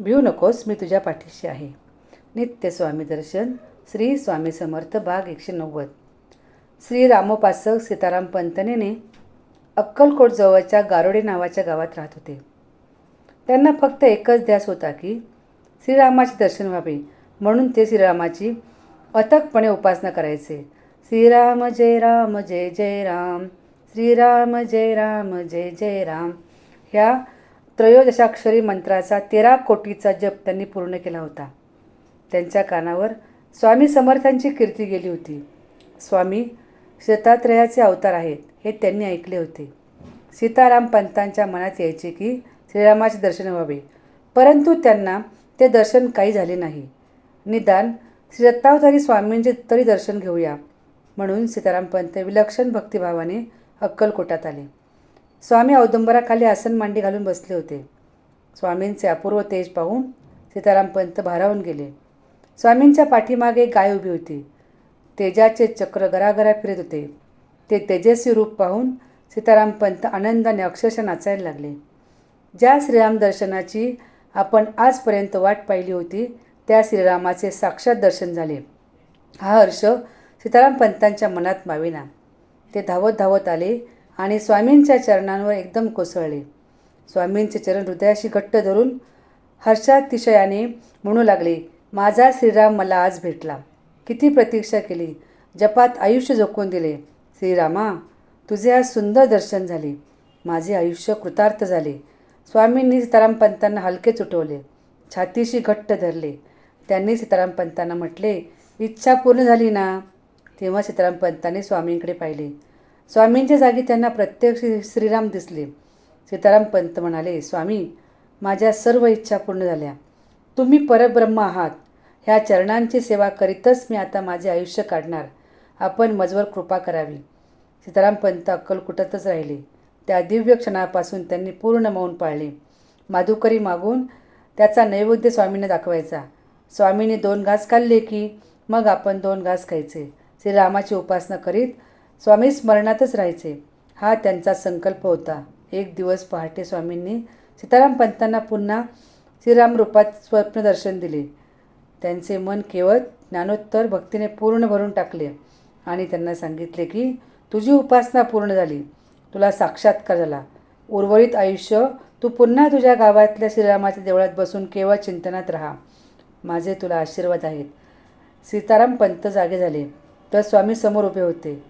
भिऊ नकोस मी तुझ्या पाठीशी आहे. नित्य स्वामी दर्शन श्री स्वामी समर्थ भाग एकशे नव्वद. श्री रामोपासक सीताराम पंतनेने अक्कलकोट जवळच्या गारोडे नावाच्या गावात राहत होते. त्यांना फक्त एकच ध्यास होता की श्रीरामाचे दर्शन व्हावे म्हणून ते श्रीरामाची अथकपणे उपासना करायचे. श्रीराम जय राम जय जय राम श्रीराम जय राम जय जय राम ह्या त्रयोदशाक्षरी मंत्राचा तेरा कोटीचा जप त्यांनी पूर्ण केला होता. त्यांच्या कानावर स्वामी समर्थांची कीर्ती गेली होती. स्वामी शतात्रयाचे अवतार आहेत हे त्यांनी ऐकले होते. सीताराम पंतांच्या मनात यायचे की श्रीरामाचे दर्शन व्हावे. परंतु त्यांना ते दर्शन काही झाले नाही. निदान श्री दत्तावतारी स्वामींचे तरी दर्शन घेऊया म्हणून सीताराम पंत विलक्षण भक्तिभावाने अक्कलकोटात आले. स्वामी औदुंबराखाली आसन मांडी घालून बसले होते. स्वामींचे अपूर्व तेज पाहून सीताराम पंत भारावून गेले. स्वामींच्या पाठीमागे गाय उभी होती. तेजाचे चक्र गरागरा फिरत होते. ते तेजस्वी रूप पाहून सीताराम पंत आनंदाने अक्षरशः नाचायला लागले. ज्या श्रीराम दर्शनाची आपण आजपर्यंत वाट पाहिली होती त्या श्रीरामाचे साक्षात दर्शन झाले. हा हर्ष सीताराम पंतांच्या मनात माविना. ते धावत धावत आले. आणि स्वामींच्या चरणांवर एकदम कोसळले. स्वामींचे चरण हृदयाशी घट्ट धरून हर्षातिशयाने म्हणू लागले माझा श्रीराम मला आज भेटला. किती प्रतीक्षा केली. जपात आयुष्य झोकून दिले. श्रीरामा तुझे आज सुंदर दर्शन झाले. माझे आयुष्य कृतार्थ झाले. स्वामींनी सीताराम पंतांना हलकेच उठवले छातीशी घट्ट धरले. त्यांनी सीताराम पंतांना म्हटले इच्छा पूर्ण झाली ना? तेव्हा सीताराम पंतांनी स्वामींकडे पाहिले. स्वामींच्या जागी त्यांना प्रत्यक्ष श्रीराम दिसले. सीताराम पंत म्हणाले स्वामी माझ्या सर्व इच्छा पूर्ण झाल्या. तुम्ही परब्रह्म आहात. ह्या चरणांची सेवा करीतच मी आता माझे आयुष्य काढणार. आपण मजवर कृपा करावी. सीताराम पंत अक्कलकुटातच राहिले. त्या दिव्य क्षणापासून त्यांनी पूर्ण मौन पाळले. माधुकरी मागून त्याचा नैवेद्य स्वामींना दाखवायचा. स्वामीने दोन घास खाल्ले की मग आपण दोन घास खायचे. श्रीरामाची उपासना करीत स्वामी स्मरणातच राहायचे. हा त्यांचा संकल्प होता. एक दिवस पहाटे स्वामींनी सीताराम पंतांना पुन्हा श्रीराम रूपात स्वप्नदर्शन दिले. त्यांचे मन केवळ ज्ञानोत्तर भक्तीने पूर्ण भरून टाकले आणि त्यांना सांगितले की तुझी उपासना पूर्ण झाली. तुला साक्षात्कार झाला. उर्वरित आयुष्य तू पुन्हा तुझ्या गावातल्या श्रीरामाच्या देवळात बसून केवळ चिंतनात राहा. माझे तुला आशीर्वाद आहेत. सीताराम पंत जागे झाले. तर स्वामी समोर उभे होते.